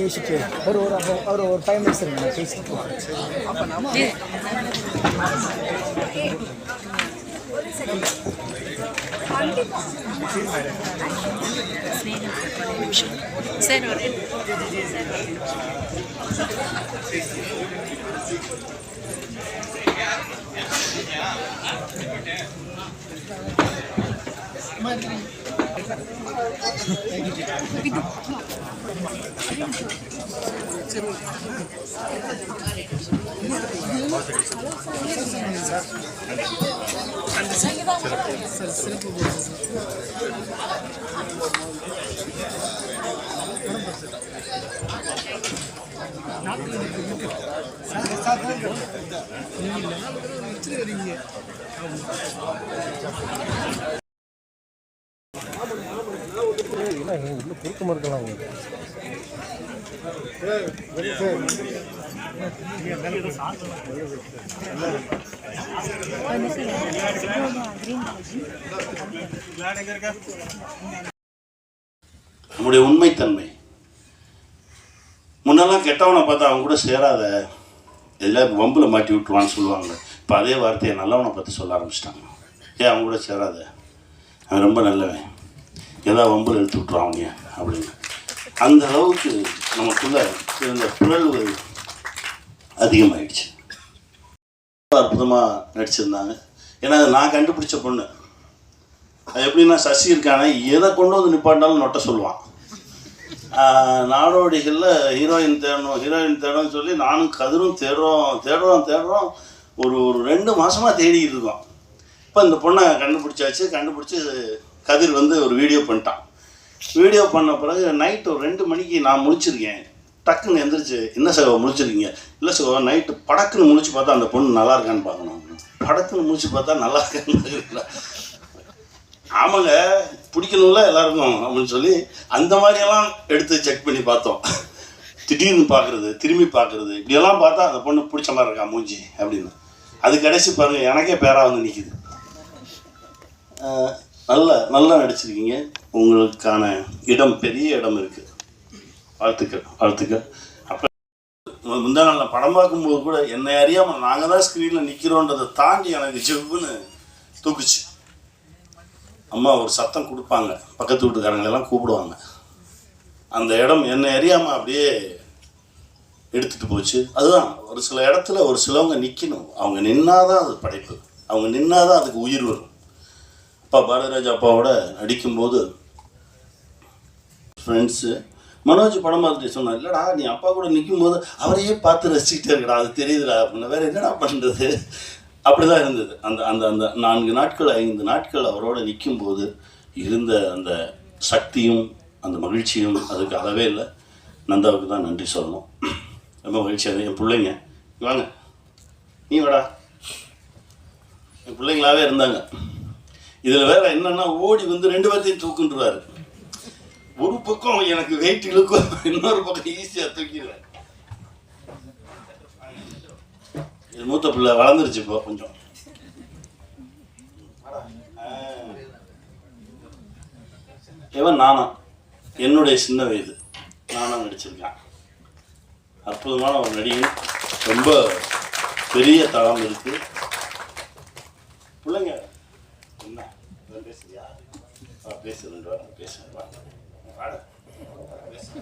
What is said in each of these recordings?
பேசிட்டு ஒரு ஒரு ஒரு ஒரு ஃபைவ் மினிட்ஸ் இருக்கு நான் பேசிட்டு Thank you. சார் நம்முடைய உண்மைத்தன்மை. முன்னெல்லாம் கெட்டவனை பார்த்தா அவன் கூட சேராத. எல்லாம் வம்பில் மாட்டி விட்டுருவான்னு சொல்லுவாங்க. இப்போ அதே வார்த்தையை நல்லவனை பற்றி சொல்ல ஆரம்பிச்சிட்டாங்க. ஏன் அவன் கூட சேராத? அவன் ரொம்ப நல்லவன். ஏதாவது வம்பில் எடுத்து விட்ருவான் அவங்க அப்படின்னு அந்த அளவுக்கு நமக்குள்ள இருந்த புழல்வு அதிகமாயிடுச்சு. ரொம்ப அற்புதமாக நடிச்சிருந்தாங்க. ஏன்னா அது நான் கண்டுபிடிச்ச பொண்ணு. அது எப்படின்னா சசி இருக்கானே எதை கொண்டு வந்து நிப்பாட்டினாலும் நொட்ட சொல்லுவான். நாடோடிகளில் ஹீரோயின் தேடணும் ஹீரோயின் தேடணும்னு சொல்லி நானும் கதிரும் தேடுறோம் தேடுறோம் தேடுறோம். ஒரு ஒரு ரெண்டு மாதமாக தேடிக்கிட்டு இருக்கோம். இப்போ இந்த பொண்ணை கண்டுபிடிச்சாச்சு. கண்டுபிடிச்சி கதிர் வந்து ஒரு வீடியோ பண்ணிட்டான். வீடியோ பண்ண பிறகு நைட்டு ஒரு ரெண்டு மணிக்கு நான் முழிச்சிருக்கேன். டக்குன்னு எந்திரிச்சு என்ன சகோ முழிச்சிருக்கீங்க? இல்லை சகோ நைட்டு படக்குன்னு முழிச்சு பார்த்தா அந்த பொண்ணு நல்லா இருக்கான்னு பார்க்கணும். படக்குன்னு முழிச்சு பார்த்தா நல்லா இருக்கான்னு ஆமாங்க பிடிக்கணும்ல எல்லாருக்கும் அப்படின்னு சொல்லி அந்த மாதிரியெல்லாம் எடுத்து செக் பண்ணி பார்த்தோம். திடீர்னு பார்க்குறது திரும்பி பார்க்குறது இப்படியெல்லாம் பார்த்தா அந்த பொண்ணு பிடிச்ச மாதிரி இருக்கா மூஞ்சி அப்படின்னு. அது கடைசி பாருங்கள் எனக்கே பேரா வந்து நிற்கிது நல்ல நல்லா நடிச்சிருக்கீங்க. உங்களுக்கான இடம் பெரிய இடம் இருக்குது வாழ்த்துக்கள் வாழ்த்துக்கள். அப்போ முந்தா நாளில் படம் பார்க்கும்போது கூட என்னை அறியாமல் நாங்கள் தான் ஸ்க்ரீனில் நிற்கிறோன்றதை தாண்டி எனக்கு ஜெவ்வுன்னு தூக்குச்சு. அம்மா ஒரு சத்தம் கொடுப்பாங்க. பக்கத்து வீட்டுக்காரங்களெல்லாம் கூப்பிடுவாங்க. அந்த இடம் என்னை அறியாமல் அப்படியே எடுத்துகிட்டு போச்சு. அதுதான் ஒரு சில இடத்துல ஒரு சிலவங்க நிற்கணும் அவங்க நின்னாதான் அது படைப்பு. அவங்க நின்னாதான் அதுக்கு உயிர் வரும். அப்பா பாரதிராஜ் அப்பாவோட நடிக்கும்போது ஃப்ரெண்ட்ஸு மனோஜ் படம் பார்த்துட்டு சொன்னான் இல்லைடா நீ அப்பா கூட நிற்கும்போது அவரையே பார்த்து ரசிச்சுட்டே இருக்கடா அது தெரியுதுடா அப்படின்னு. வேற என்னடா பண்ணுறது அப்படிதான் இருந்தது. அந்த அந்த அந்த நான்கு நாட்கள் ஐந்து நாட்கள் அவரோட நிற்கும்போது இருந்த அந்த சக்தியும் அந்த மகிழ்ச்சியும் அதுக்கு அளவே இல்லை. நந்தாவுக்கு தான் நன்றி சொல்லணும். ரொம்ப மகிழ்ச்சியாக என் பிள்ளைங்க வாங்க. நீ வாடா. என் பிள்ளைங்களாவே இருந்தாங்க. இதில் வேற என்னன்னா ஓடி வந்து ரெண்டு பேர்த்தையும் தூக்குன்றாரு. ஒரு பக்கம் எனக்கு வெயிட் இழுக்கும் இன்னொரு பக்கம் ஈஸியாக தூக்கிடுவேன். இது மூத்த பிள்ளை வளர்ந்துருச்சு இப்போ கொஞ்சம். இவன் நானா. என்னுடைய சின்ன வயது. நானா நடிச்சிருக்கேன். அற்புதமான ஒரு நடிகன். ரொம்ப பெரிய தளம் இருக்கு. பிள்ளைங்க இவன் பேசுறியா ஆ, பேசு ரெண்டு வாரம் வா. பேசு.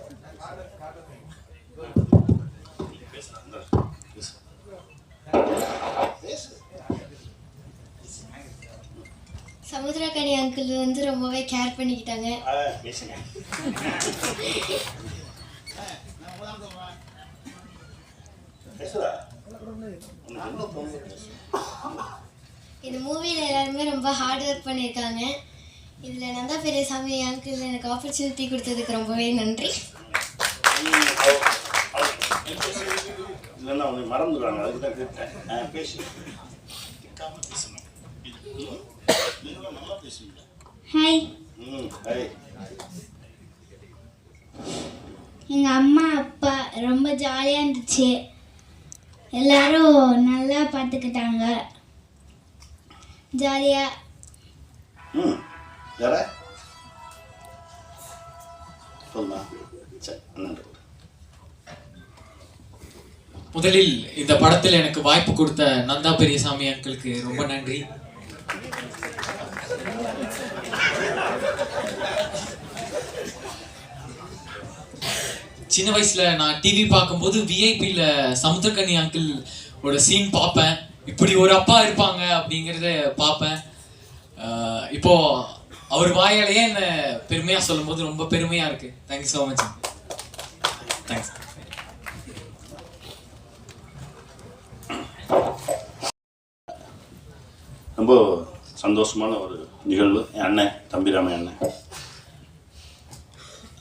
அங்கிள் வந்து ரொம்பவே கேர் பண்ணிக்கிட்டாங்க பேசுங்க இந்த மூவியில் எல்லாருமே ரொம்ப ஹார்ட் ஒர்க் பண்ணியிருக்காங்க இதில் நந்தா பெரியசாமி அங்கிள் எனக்கு ஆப்பர்ச்சுனிட்டி கொடுத்ததுக்கு ரொம்பவே நன்றி. இல்லைன்னா அவங்க மறந்துடுவாங்க. அதுக்கு தான் கூப்பிட்டேன் ஆ பேசு திக்காம பேசணும் இது ம், நீங்களும் நல்லா பேசுவீங்க ஹாய் ம் ஹாய் எங்கள் அம்மா அப்பா ரொம்ப ஜாலியாக இருந்துச்சு. எல்லாரும் நல்லா பார்த்துக்கிட்டாங்க ஜாலியாக ம் வேற சொல்லுமா சரி நன்றி முதலில் இந்த படத்தில் எனக்கு வாய்ப்பு கொடுத்த நந்தா பெரியசாமி அங்கிளுக்கு ரொம்ப நன்றி. சின்ன வயசுல நான் டிவி பார்க்கும்போது விஐபியில் சமுத்திரக்கனி அங்கிள் ஓட சீன் பார்ப்பேன். இப்படி ஒரு அப்பா இருப்பாங்க அப்படிங்கிறத பார்ப்பேன். இப்போ அவர் வாயாலேயே என்ன பெருமையா சொல்லும்போது ரொம்ப பெருமையா இருக்கு. தேங்க்யூ ஸோ மச் தேங்க்ஸ் ரொம்ப சந்தோஷமான ஒரு நிகழ்வு. என் அண்ணன் தம்பிராம அண்ணன்.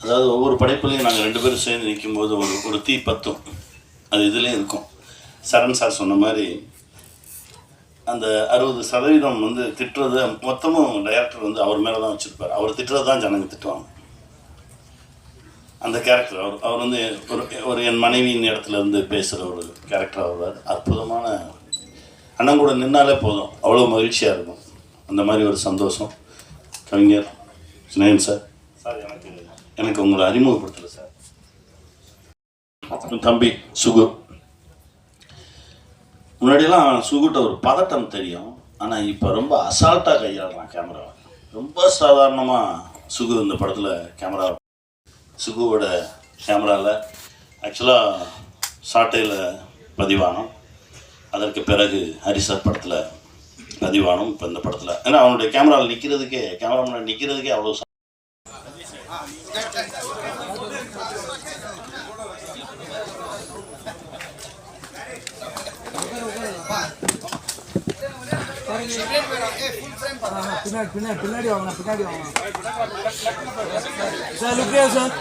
அதாவது ஒவ்வொரு படைப்புலையும் நாங்கள் ரெண்டு பேரும் சேர்ந்து நிற்கும்போது ஒரு ஒரு தீ பத்தும் அது இதுலேயும் இருக்கும். சரண் சார் சொன்ன மாதிரி அந்த அறுபது சதவீதம் வந்து திட்டுறது மொத்தமும் டைரக்டர் வந்து அவர் மேலே தான் வச்சுருப்பார். அவர் திட்டுறது தான் ஜனங்க திட்டுவாங்க. அந்த கேரக்டர் அவர் அவர் வந்து ஒரு ஒரு என் மனைவியின் இடத்துல இருந்து பேசுகிற ஒரு கேரக்டர் வருவார் அற்புதமான அண்ணன் கூட நின்னாலே போதும். அவ்வளோ மகிழ்ச்சியாக இருக்கும். அந்த மாதிரி ஒரு சந்தோஷம். கவிஞர் சினேகன் சார். சார் எனக்கு எனக்கு உங்களை அறிமுகப்படுத்தலை சார். தம்பி சுகு. முன்னாடியெல்லாம் சுகுட்ட ஒரு பதட்டம் தெரியும். ஆனால் இப்போ ரொம்ப அசால்ட்டாக கையாளுறான் கேமராவை ரொம்ப சாதாரணமாக சுகு இந்த படத்தில் கேமரா சுகுவோட கேமராவில் ஆக்சுவலாக சாட்டையில் பதிவானோம். அதற்கு பிறகு ஹரிசர் படத்தில் பதிவானோம் இப்போ இந்த படத்தில். ஏன்னா அவனுடைய கேமராவில் நிற்கிறதுக்கே கேமரா முன்னாடி நிற்கிறதுக்கே அவ்வளோ பின்னாடி பின்னாடி பின்னாடி வாங்க பின்னாடி வாங்க. Sir லுக்கியா sir